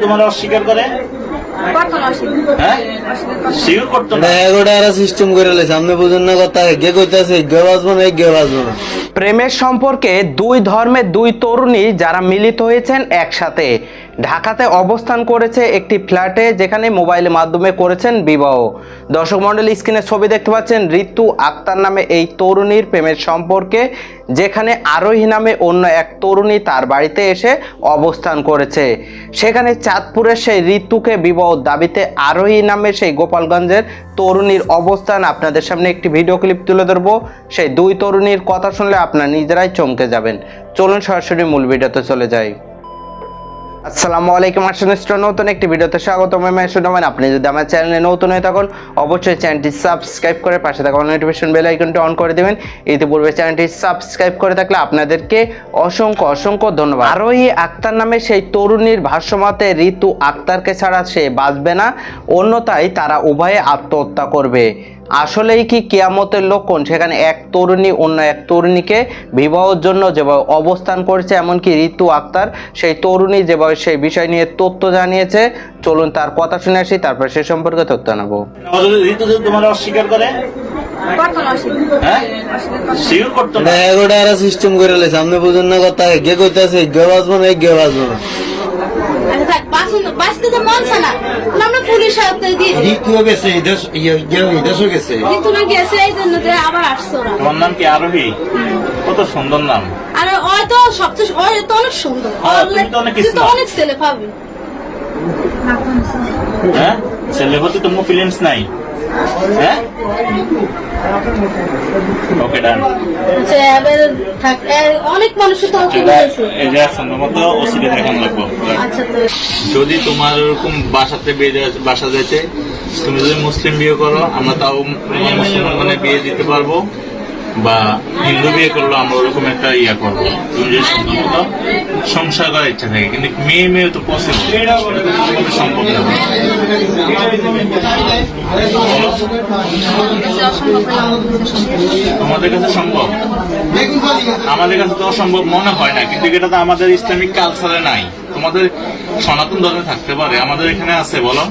তোমার অস্বীকার করে? হ্যাঁ? প্রেমের সম্পর্কে দুই ধর্মের দুই তরুণী যারা মিলিত হয়েছেন একসাথে। ঢাকাতে অবস্থান করেছে একটি ফ্ল্যাটে যেখানে মোবাইলের মাধ্যমে করেছেন বিবাহ। দর্শক মণ্ডলী, স্ক্রিনে ছবি দেখতে পাচ্ছেন ঋতু আক্তার নামে এই তরুণীর প্রেমের সম্পর্কে, যেখানে আরোহী নামে অন্য এক তরুণী তার বাড়িতে এসে অবস্থান করেছে। সেখানে চাঁদপুরের সেই ঋতুকে বিবাহ দাবিতে আরোহী নামে সেই গোপালগঞ্জের তরুণীর অবস্থান আপনাদের সামনে একটি ভিডিও ক্লিপ তুলে ধরবো। সেই দুই তরুণীর কথা শুনলে আপনারা নিজেরাই চমকে যাবেন। চলুন সরাসরি মূল ভিডিওতে চলে যাই। আসসালামু আলাইকুম আসলে নতুন একটি ভিডিওতে স্বাগত আমি মেসুডমান আপনি যদি আমার চ্যানেলে নতুন হয়ে থাকুন, অবশ্যই চ্যানেলটি সাবস্ক্রাইব করে পাশে থাকা নোটিফিকেশন বেল আইকনটি অন করে দেবেন। ইতিপূর্বে চ্যানেলটি সাবস্ক্রাইব করে থাকলে আপনাদেরকে অসংখ্য অসংখ্য ধন্যবাদ। আরোহী আক্তার নামে সেই তরুণীর ভাষ্যমতে, ঋতু আক্তারকে ছাড়া সে বাঁচবে না, অন্যথায় তারা উভয়ে আত্মহত্যা করবে। আসলেই কি কেয়ামতের লক্ষণ সেখানে এক তরুণী অন্য এক তরুণীকে বিবাহের জন্য যেভাবে অবস্থান করেছে এমনকি ঋতু আক্তার সেই তরুণী যেভাবে সেই বিষয় নিয়ে তথ্য জানিয়েছে চলুন তার কথা শুনে আসি তারপর সে সম্পর্কে তথ্য নেব। ঋতু যদি তোমার অস্বীকার করে? হ্যাঁ? সিস্টেম করে লেছে আপনি বুঝেন না? কথা গে কইতাছে গে বাজবো না গে বাজবো না। বাঁচতে তো মন চায় না। আমরা পুলিশ হাতে দিয়ে দিই। দেশ গেছে দেশও গেছে। ঋতু না গেছে এই জন্য তো আবার আসছো না তোমার নাম কি আরোহী? কত সুন্দর নাম। আর ওই তো সবচেয়ে ওই তো অনেক সুন্দর। হ্যাঁ, তো অনেক তুই তো অনেক ছেলে পাবি। হ্যাঁ? ছেলে প্রতি তোমার ফিলিংস নাই। হ্যাঁ? ওকে ডান আচ্ছা অনেক তো দেখান লাগবো। আচ্ছা যদি তোমার ওরকম বাসাতে বিয়ে বাসা যেতে তুমি যদি মুসলিম বিয়ে করো আমরা তাও মুসলমান মানে বিয়ে দিতে পারব। বা হিন্দু বিয়ে করল, আমরা ওরকম একটা ইয়া করব। তুমি সংসার করার ইচ্ছা থাকে, কিন্তু মেয়ে মেয়ে তো পসিবল সম্ভব না। তোমাদের কাছে সম্ভব? আমাদের কাছে তো অসম্ভব মনে হয় না, কিন্তু এটা তো আমাদের ইসলামিক কালচারে নাই। তোমাদের সনাতন ধর্মে থাকতে পারে, আমাদের এখানে আছে, বলো।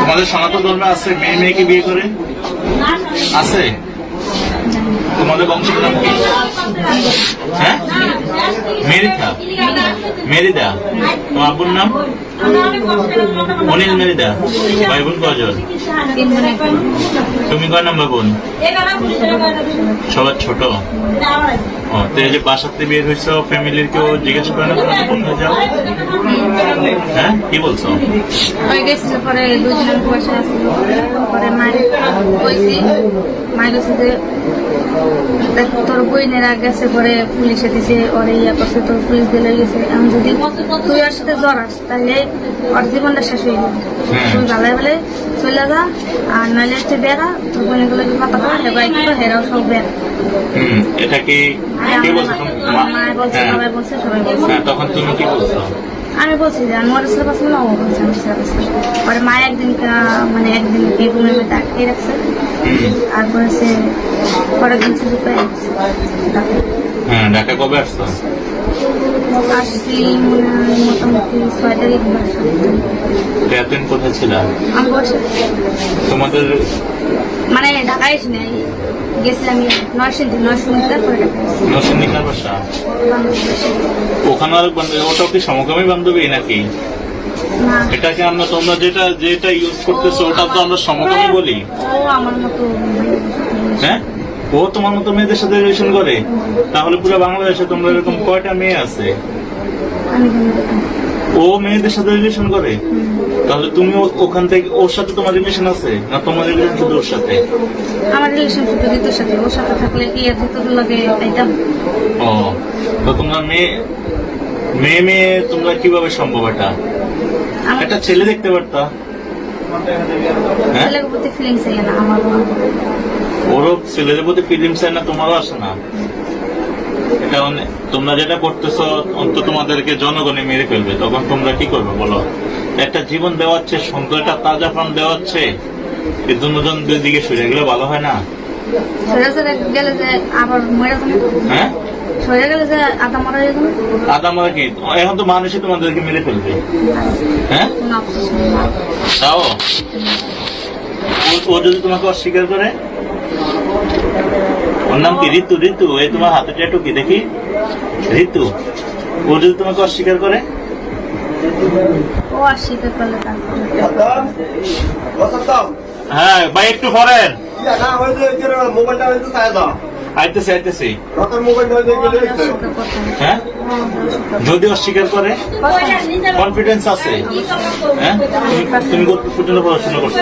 তোমাদের সনাতন ধর্মে আছে মেয়ে মেয়েকে বিয়ে করে? আছে? তোমাদের বংশের হ্যাঁ? মেরিদা। মেরিদা। তোমার আব্বুর নাম? অনিল মেরিদা। ভাই বোন কজন তুমি কয় নাম্বার বোন? সবার ছোট? ও তো এই যে বাসাতে বিয়ে হয়েছে ফ্যামিলির কেউ জিজ্ঞেস করে না তোমাকে কোথায় যাও। হ্যাঁ? কি বলছো? পরে দুজনের পয়সা আসছিল পরে মায়ের কইছি মায়ের যে দেখ, তোর বইনেরা গেছে পরে পুলিশে দিছে ওরে ইয়া করছে তোর পুলিশ দিলে গেছে। আমি যদি তুই ওর সাথে জড়াস তাহলে ওর জীবনটা শেষ হয়ে হ্যাঁ। তুই ভালো বলে চলে যা আর তুই বেড়া তোর কি কথা কয় হেবাই হেরাও সব বেড়া। এটা কি তখন তুমি কি বলছো? আমি বলছি যে আমি ওর না ও বলছে আমি পাচ্ছি পরে মা একদিন মানে একদিন রুমের মধ্যে আটকে রাখছে। হুম। আর পরে পরের দিন ছুটি পেয়ে হ্যাঁ ঢাকা কবে আসছো আসছি মোটামুটি ছয় তারিখ বা সাত তারিখ। এতদিন কোথায় ছিল আমি বসে তোমাদের মানে ঢাকায় এসে নাই গেছিলাম নরসিংদী নরসিংদী তারপরে ঢাকায় এসেছি। বাসা ওখানে আর বান্ধবী ওটাও কি সমকামী বান্ধবী নাকি এটাকে আমরা তোমরা যেটা যেটা ইউজ করতেছো ওটা তো আমরা সমকামী বলি। ও হ্যাঁ? ও তোমার মতো মেয়েদের সাথে রিলেশন করে? তাহলে পুরো বাংলাদেশে তোমরা এরকম কয়টা মেয়ে আছে। ও মেয়েদের সাথে রিলেশন করে? তাহলে তুমি ওখান থেকে ওর সাথে তোমার রিলেশন আছে? না তোমার রিলেশন শুধু ওর সাথে? আমার রিলেশন শুধু ঋতুর সাথে ওর সাথে থাকলে কি এত তোর লাগে আইতাম ও তো তোমরা মেয়ে মেয়ে মেয়ে তোমরা কীভাবে সম্ভব এটা? একটা ছেলে দেখতে পারতা। হ্যাঁ? ছেলের প্রতি ফিলিংস আই না আমার ওরও ছেলেদের প্রতি ফিলিংস হয় না তোমারও আসে না। এটা তোমরা যেটা করতেছো অন্তত তোমাদেরকে জনগণে মেরে ফেলবে। তখন তোমরা কি করবে বলো? একটা জীবন দেওয়াচ্ছে সুন্দর একটা তাজা প্রাণ দেওয়াচ্ছে। এই দুজন দুই দিকে সরে গেলে ভালো হয় না? ছেড়ে ছেড়ে গেলে যে আবার মরে যাবে? হ্যাঁ গেলে যে আদা মরা আদা কি? এখন তো মানুষই তোমাদেরকে মেরে ফেলবে। হ্যাঁ। তাও? ও- যদি তোমাকে অস্বীকার করে? ওর নাম কি? ঋতু ঋতু? এই তোমার হাতে ট্যাটু কি দেখি? ঋতু? ও যদি তোমাকে অস্বীকার করে? হ্যাঁ ভাই একটু ফরেন মোবাইলটা দাও। আইতেছি আইতেছি। হ্যাঁ? যদি অস্বীকার করে কনফিডেন্স আছে। হ্যাঁ? তুমি পর্যন্ত পড়াশোনা করছ।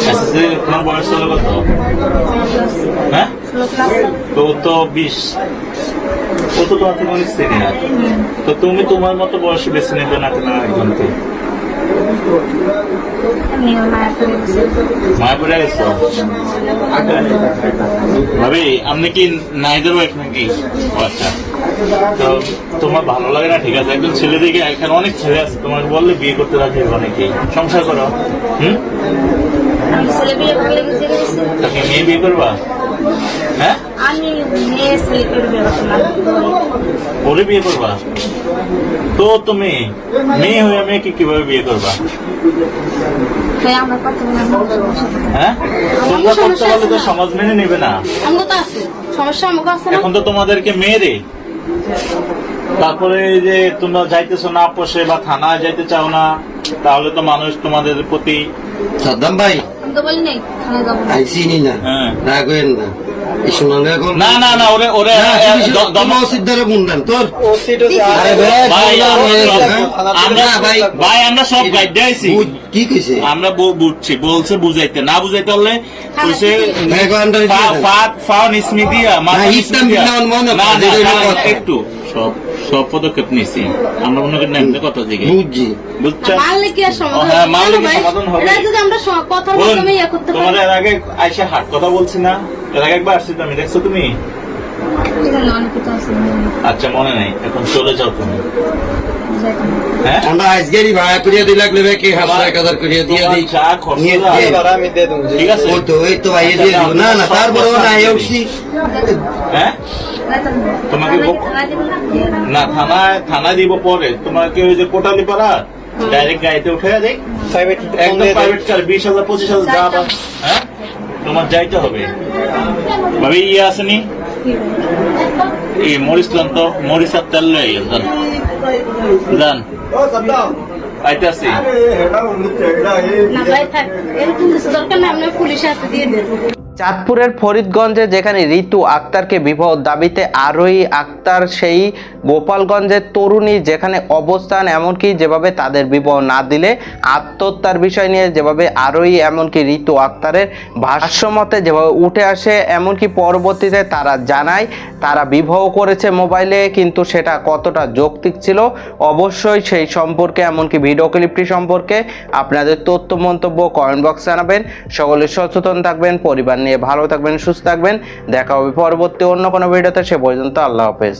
এসএসসি তোমার বয়স হলো কত? হ্যাঁ? তো তো বিশ। ও তো তোমার থেকে অনেক সিনিয়র তো তুমি তোমার মতো বয়সে বেছে নেবে না কেন একজনকে এমনি ওর মায়া করে গেছে মায়া পড়ে গেছো ভাবি আপনি কি নাইদের ওয়াইফ নাকি? আচ্ছা। তো তোমার ভালো লাগে না ঠিক আছে। একজন ছেলে দেখে এখানে অনেক ছেলে আছে তোমাকে বললে বিয়ে করতে রাখে অনেকেই সংসার করো। হুম? মেয়ে বিয়ে করবা? হ্যাঁ? আমি মেয়ে ছেলে বিয়ে ওরে বিয়ে করবা? তো তুমি মেয়ে হয়ে মেয়েকে কীভাবে বিয়ে করবা। হ্যাঁ? তোমরা করতে পারলে তো সমাজ মেনে নেবে না। আমাকে তো আছে। সমস্যা আমাকে আছে না। এখন তো তোমাদেরকে মেরে তারপরে যে তোমরা যাইতেছো না পোষে বা থানায় যাইতে চাও না তাহলে তো মানুষ তোমাদের প্রতি সাদ্দাম ভাই আমি তো বলি নাই না। আইসি নি। না না না ওরে ওরে তোর। ভাই, আমরা সব গাইড কি কইছে? আমরা বুঝছি বলছে বুঝাইতে না বুঝাইতে হলে কইছে ফাউন ইসমিদিয়া ইসলাম মনে। একটু সব সব পদক্ষেপ নিছি। আমরা মনে করি না কথা দিকে বুঝছি। কি আর সমাধান হ্যাঁ হবে? কি সমাধান হবে এটা যদি আমরা কথার মাধ্যমে ইয়ে করতে তোমার পারি। এর আগে আইসা হাট কথা বলছি না। এর আগে একবার আসছি আমি দেখছ তুমি? আচ্ছা মনে নাই। এখন চলে যাও তুমি। যাইতাম হ্যাঁ? আমরা আজকেরই ভাড়া করিয়া দিই লাগলে ভাই কি হাজার এক হাজার করিয়া দিয়ে দিই। যা খরচ নিয়ে লাগে, দিয়ে। ঠিক আছে। তো ওই তো ভাই দিয়ে দিব। না না তারপরে ও না উঠছি হ্যাঁ? তোমাকে না? থানায় থানায় দিব পরে। তোমাকে ওই যে কোটালি পাড়া ডাইরেক্ট গাড়িতে উঠে দেখ একদম প্রাইভেট কার বিশ হাজার পঁচিশ হাজার যা হ্যাঁ? তোমার যাইতে হবে। ভাবি ইয়ে আসেনি এই মরিচ লন তো মরিচ আর তেল লই যান যান আইতে আসি আরে হেডা উন্নত হেডা এই না ভাই থাক। এরকম দরকার না আপনি পুলিশের হাতে দিয়ে দেন। চাঁদপুরের ফরিদগঞ্জে যেখানে ঋতু আক্তারকে বিবাহ দাবিতে আরোহী আক্তার, সেই গোপালগঞ্জের তরুণী যেখানে অবস্থান, এমনকি যেভাবে তাদের বিবাহ না দিলে আত্মহত্যার বিষয় নিয়ে যেভাবে আরোহী, এমনকি ঋতু আক্তারের ভাষ্যমতে যেভাবে উঠে আসে, এমনকি পরবর্তীতে তারা জানায়, তারা বিবাহ করেছে মোবাইলে, কিন্তু সেটা কতটা যৌক্তিক ছিল? অবশ্যই সেই সম্পর্কে, এমনকি ভিডিও ক্লিপটি সম্পর্কে আপনাদের তথ্য মন্তব্য কমেন্ট বক্স জানাবেন। সকলে সচেতন থাকবেন, পরিবার নিয়ে ভালো থাকবেন, সুস্থ থাকবেন। দেখা হবে পরবর্তী অন্য কোনো ভিডিওতে, সে পর্যন্ত আল্লাহ হাফেজ।